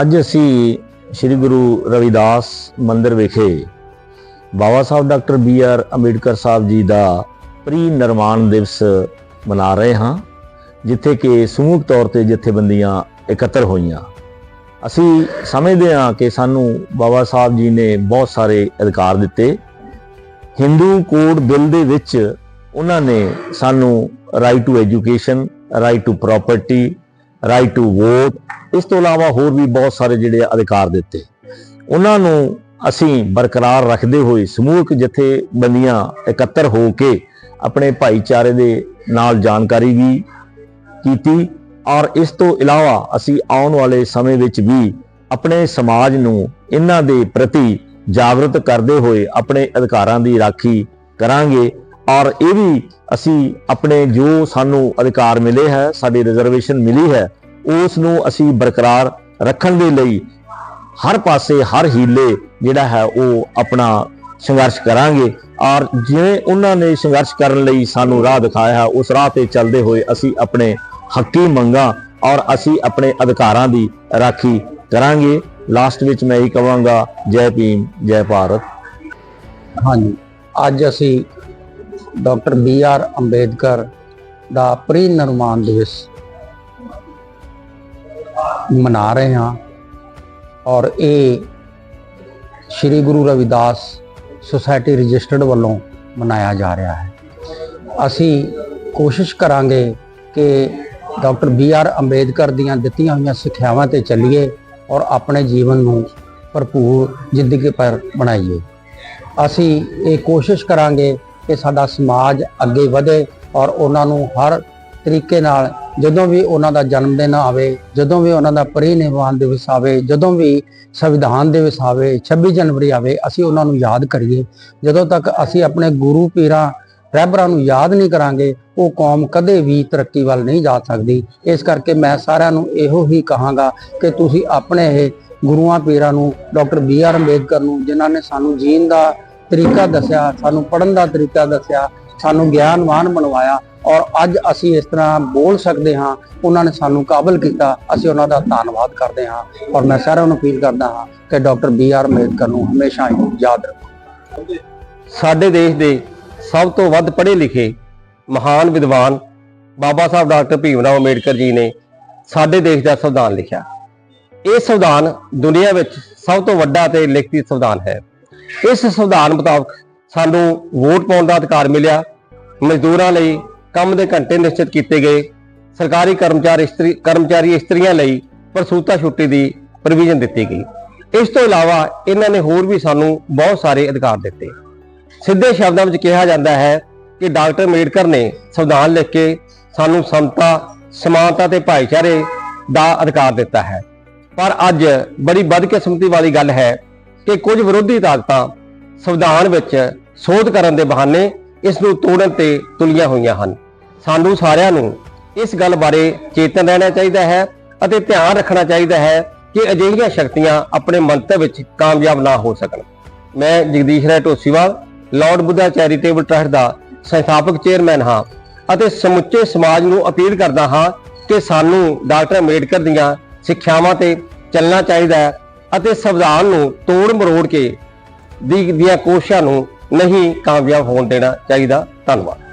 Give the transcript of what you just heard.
ਅੱਜ ਅਸੀਂ ਸ੍ਰੀ ਗੁਰੂ ਰਵਿਦਾਸ ਮੰਦਿਰ ਵਿਖੇ Baba Sahib doctor B R Ambedkar Sahib ji ਦਾ ਪ੍ਰੀ ਨਿਰਮਾਣ ਦਿਵਸ ਮਨਾ ਰਹੇ ਹਾਂ, ਜਿੱਥੇ ਕਿ ਸਮੂਹ ਤੌਰ ਤੇ ਜਥੇਬੰਦੀਆਂ ਇਕੱਤਰ ਹੋਈਆਂ। ਅਸੀਂ ਸਮਝਦੇ ਹਾਂ ਕਿ ਸਾਨੂੰ ਬਾਬਾ ਸਾਹਿਬ ਜੀ ਨੇ ਬਹੁਤ ਸਾਰੇ ਅਧਿਕਾਰ ਦਿੱਤੇ। ਹਿੰਦੂ ਕੋਡ ਬਿੱਲ ਦੇ ਵਿੱਚ ਉਹਨਾਂ ਨੇ ਸਾਨੂੰ right to education right to property right to vote ਇਸ ਤੋਂ ਇਲਾਵਾ ਹੋਰ ਵੀ ਬਹੁਤ ਸਾਰੇ ਜਿਹੜੇ ਆ ਅਧਿਕਾਰ ਦਿੱਤੇ। ਉਹਨਾਂ ਨੂੰ ਅਸੀਂ ਬਰਕਰਾਰ ਰੱਖਦੇ ਹੋਏ ਸਮੂਹਿਕ ਜਥੇਬੰਦੀਆਂ ਇਕੱਤਰ ਹੋ ਕੇ ਆਪਣੇ ਭਾਈਚਾਰੇ ਦੇ ਨਾਲ ਜਾਣਕਾਰੀ ਵੀ ਕੀਤੀ ਔਰ ਇਸ ਤੋਂ ਇਲਾਵਾ ਅਸੀਂ ਆਉਣ ਵਾਲੇ ਸਮੇਂ ਵਿੱਚ ਵੀ ਆਪਣੇ ਸਮਾਜ ਨੂੰ ਇਹਨਾਂ ਦੇ ਪ੍ਰਤੀ ਜਾਗਰੂਕ ਕਰਦੇ ਹੋਏ ਆਪਣੇ ਅਧਿਕਾਰਾਂ ਦੀ ਰਾਖੀ ਕਰਾਂਗੇ। ਔਰ ਇਹ ਵੀ ਅਸੀਂ ਆਪਣੇ ਜੋ ਸਾਨੂੰ ਅਧਿਕਾਰ ਮਿਲੇ ਹੈ, ਸਾਡੀ ਰਿਜ਼ਰਵੇਸ਼ਨ ਮਿਲੀ ਹੈ ਉਸ ਨੂੰ ਅਸੀਂ ਬਰਕਰਾਰ ਰੱਖਣ ਦੇ ਲਈ ਹਰ ਪਾਸੇ ਹਰ ਹੀਲੇ ਜਿਹੜਾ ਹੈ ਉਹ ਆਪਣਾ ਸੰਘਰਸ਼ ਕਰਾਂਗੇ। ਔਰ ਜਿਵੇਂ ਉਹਨਾਂ ਨੇ ਸੰਘਰਸ਼ ਕਰਨ ਲਈ ਸਾਨੂੰ ਰਾਹ ਦਿਖਾਇਆ ਹੈ, ਉਸ ਰਾਹ ਤੇ ਚੱਲਦੇ ਹੋਏ ਅਸੀਂ ਆਪਣੇ ਹੱਕੀ ਮੰਗਾਂ ਔਰ ਅਸੀਂ ਆਪਣੇ ਅਧਿਕਾਰਾਂ ਦੀ ਰਾਖੀ ਕਰਾਂਗੇ। ਲਾਸਟ ਵਿੱਚ ਮੈਂ ਇਹ ਕਹਾਂਗਾ, ਜੈ ਭੀਮ, ਜੈ ਭਾਰਤ। ਹਾਂਜੀ। ਅੱਜ ਅਸੀਂ ਡਾਕਟਰ ਬੀ ਆਰ ਅੰਬੇਦਕਰ ਦਾ ਪ੍ਰੀ ਨਿਰਮਾਣ ਦਿਵਸ ਮਨਾ ਰਹੇ ਹਾਂ ਔਰ ਇਹ ਸ੍ਰੀ ਗੁਰੂ ਰਵਿਦਾਸ ਸੁਸਾਇਟੀ ਰਜਿਸਟਰਡ ਵੱਲੋਂ ਮਨਾਇਆ ਜਾ ਰਿਹਾ ਹੈ। ਅਸੀਂ ਕੋਸ਼ਿਸ਼ ਕਰਾਂਗੇ ਕਿ ਡਾਕਟਰ ਬੀ ਆਰ ਅੰਬੇਦਕਰ ਦੀਆਂ ਦਿੱਤੀਆਂ ਹੋਈਆਂ ਸਿੱਖਿਆਵਾਂ ਤੇ ਚੱਲੀਏ ਔਰ ਆਪਣੇ ਜੀਵਨ ਨੂੰ ਭਰਪੂਰ ਜ਼ਿੰਦਗੀ ਪਰ ਬਣਾਈਏ। ਅਸੀਂ ਇਹ ਕੋਸ਼ਿਸ਼ ਕਰਾਂਗੇ ਕਿ ਸਾਡਾ ਸਮਾਜ ਅੱਗੇ ਵਧੇ ਔਰ ਉਹਨਾਂ ਨੂੰ ਹਰ ਤਰੀਕੇ ਨਾਲ ਜਦੋਂ ਵੀ ਉਹਨਾਂ ਦਾ ਜਨਮ ਦਿਨ ਆਵੇ, ਜਦੋਂ ਵੀ ਉਹਨਾਂ ਦਾ ਪਰਿਨਿਰਵਾਣ ਦਿਵਸ ਆਵੇ, ਜਦੋਂ ਵੀ ਸੰਵਿਧਾਨ ਦਿਵਸ ਆਵੇ 26 ਜਨਵਰੀ ਆਵੇ, ਅਸੀਂ ਉਹਨਾਂ ਨੂੰ ਯਾਦ ਕਰੀਏ। ਜਦੋਂ ਤੱਕ ਅਸੀਂ ਆਪਣੇ ਗੁਰੂ ਪੀਰਾਂ ਰਹਿਬਰਾਂ ਨੂੰ ਯਾਦ ਨਹੀਂ ਕਰਾਂਗੇ, ਉਹ ਕੌਮ ਕਦੇ ਵੀ ਤਰੱਕੀ ਵੱਲ ਨਹੀਂ ਜਾ ਸਕਦੀ। ਇਸ ਕਰਕੇ ਮੈਂ ਸਾਰਿਆਂ ਨੂੰ ਇਹੋ ਹੀ ਕਹਾਂਗਾ ਕਿ ਤੁਸੀਂ ਆਪਣੇ ਇਹ ਗੁਰੂਆਂ, ਪੀਰਾਂ ਨੂੰ, ਡਾਕਟਰ ਬੀ ਆਰ ਅੰਬੇਦਕਰ ਨੂੰ, ਜਿਨ੍ਹਾਂ ਨੇ ਸਾਨੂੰ ਜੀਣ ਦਾ ਤਰੀਕਾ ਦੱਸਿਆ, ਸਾਨੂੰ ਪੜ੍ਹਨ ਦਾ ਤਰੀਕਾ ਦੱਸਿਆ, ਸਾਨੂੰ ਗਿਆਨਵਾਨ ਬਣਵਾਇਆ ਔਰ ਅੱਜ ਅਸੀਂ ਇਸ ਤਰ੍ਹਾਂ ਬੋਲ ਸਕਦੇ ਹਾਂ, ਉਹਨਾਂ ਨੇ ਸਾਨੂੰ ਕਾਬਲ ਕੀਤਾ, ਅਸੀਂ ਉਹਨਾਂ ਦਾ ਧੰਨਵਾਦ ਕਰਦੇ ਹਾਂ ਔਰ ਮੈਂ ਸਾਰਿਆਂ ਨੂੰ ਅਪੀਲ ਕਰਦਾ ਹਾਂ ਕਿ ਡਾਕਟਰ ਬੀ ਆਰ ਅੰਬੇਦਕਰ ਨੂੰ ਹਮੇਸ਼ਾ ਹੀ ਯਾਦ ਰੱਖੋ। ਸਾਡੇ ਦੇਸ਼ ਦੇ ਸਭ ਤੋਂ ਵੱਧ ਪੜ੍ਹੇ ਲਿਖੇ ਮਹਾਨ ਵਿਦਵਾਨ ਬਾਬਾ ਸਾਹਿਬ ਡਾਕਟਰ ਭੀਮ ਰਾਓ ਅੰਬੇਡਕਰ ਜੀ ਨੇ ਸਾਡੇ ਦੇਸ਼ ਦਾ ਸੰਵਿਧਾਨ ਲਿਖਿਆ। ਇਹ ਸੰਵਿਧਾਨ ਦੁਨੀਆ ਵਿੱਚ ਸਭ ਤੋਂ ਵੱਡਾ ਤੇ ਲਿਖਤੀ ਸੰਵਿਧਾਨ ਹੈ। ਇਸ ਸੰਵਿਧਾਨ ਮੁਤਾਬਕ ਸਾਨੂੰ ਵੋਟ ਪਾਉਣ ਦਾ ਅਧਿਕਾਰ ਮਿਲਿਆ। ਮਜ਼ਦੂਰਾਂ ਲਈ ਕੰਮ ਦੇ ਘੰਟੇ ਨਿਸ਼ਚਿਤ ਕੀਤੇ ਗਏ। ਸਰਕਾਰੀ ਕਰਮਚਾਰੀ ਇਸਤਰੀ, ਕਰਮਚਾਰੀ ਇਸਤਰੀਆਂ ਲਈ ਪ੍ਰਸੂਤਾ ਛੁੱਟੀ ਦੀ ਪ੍ਰੋਵੀਜ਼ਨ ਦਿੱਤੀ ਗਈ। ਇਸ ਤੋਂ ਇਲਾਵਾ ਇਹਨਾਂ ਨੇ ਹੋਰ ਵੀ ਸਾਨੂੰ ਬਹੁਤ ਸਾਰੇ ਅਧਿਕਾਰ ਦਿੱਤੇ। ਸਿੱਧੇ ਸ਼ਬਦਾਂ ਵਿੱਚ ਕਿਹਾ ਜਾਂਦਾ ਹੈ ਕਿ ਡਾਕਟਰ ਅੰਬੇਡਕਰ ਨੇ ਸੰਵਿਧਾਨ ਲਿਖ ਕੇ ਸਾਨੂੰ ਸਮਤਾ, ਸਮਾਨਤਾ ਤੇ ਭਾਈਚਾਰੇ ਦਾ ਅਧਿਕਾਰ ਦਿੱਤਾ ਹੈ। ਪਰ ਅੱਜ ਬੜੀ ਬਦਕਿਸਮਤੀ ਵਾਲੀ ਗੱਲ ਹੈ ਕਿ ਕੁਝ ਵਿਰੋਧੀ ਤਾਕਤਾਂ ਸੰਵਿਧਾਨ ਵਿੱਚ ਸੋਧ ਕਰਨ ਦੇ ਬਹਾਨੇ ਇਸ ਨੂੰ ਤੋੜਨ ਤੇ ਤੁਲੀਆਂ ਹੋਈਆਂ ਹਨ। ਸਾਨੂੰ ਸਾਰਿਆਂ ਨੂੰ ਇਸ ਗੱਲ ਬਾਰੇ ਚੇਤਨ ਰਹਿਣਾ ਚਾਹੀਦਾ ਹੈ ਅਤੇ ਧਿਆਨ ਰੱਖਣਾ ਚਾਹੀਦਾ ਹੈ ਕਿ ਅਜਿਹੀਆਂ ਸ਼ਕਤੀਆਂ ਆਪਣੇ ਮੰਤਵ ਵਿੱਚ ਕਾਮਯਾਬ ਨਾ ਹੋ ਸਕਣ। ਮੈਂ Jagdish Rai Dhosiwal, lord Buddha charitable trust ਦਾ ਸੰਸਥਾਪਕ ਚੇਅਰਮੈਨ ਹਾਂ ਅਤੇ ਸਮੁੱਚੇ ਸਮਾਜ ਨੂੰ ਅਪੀਲ ਕਰਦਾ ਹਾਂ ਕਿ ਸਾਨੂੰ ਡਾਕਟਰ ਅੰਬੇਡਕਰ ਦੀਆਂ ਸਿੱਖਿਆਵਾਂ ਤੇ ਚੱਲਣਾ ਚਾਹੀਦਾ ਹੈ ਅਤੇ ਸੰਵਿਧਾਨ ਨੂੰ ਤੋੜ ਮਰੋੜ ਕੇ ਦੀ ਦੀਆਂ ਕੋਸ਼ਿਸ਼ਾਂ ਨੂੰ ਨਹੀਂ ਕਾਮਯਾਬ ਹੋਣ ਦੇਣਾ ਚਾਹੀਦਾ। ਧੰਨਵਾਦ।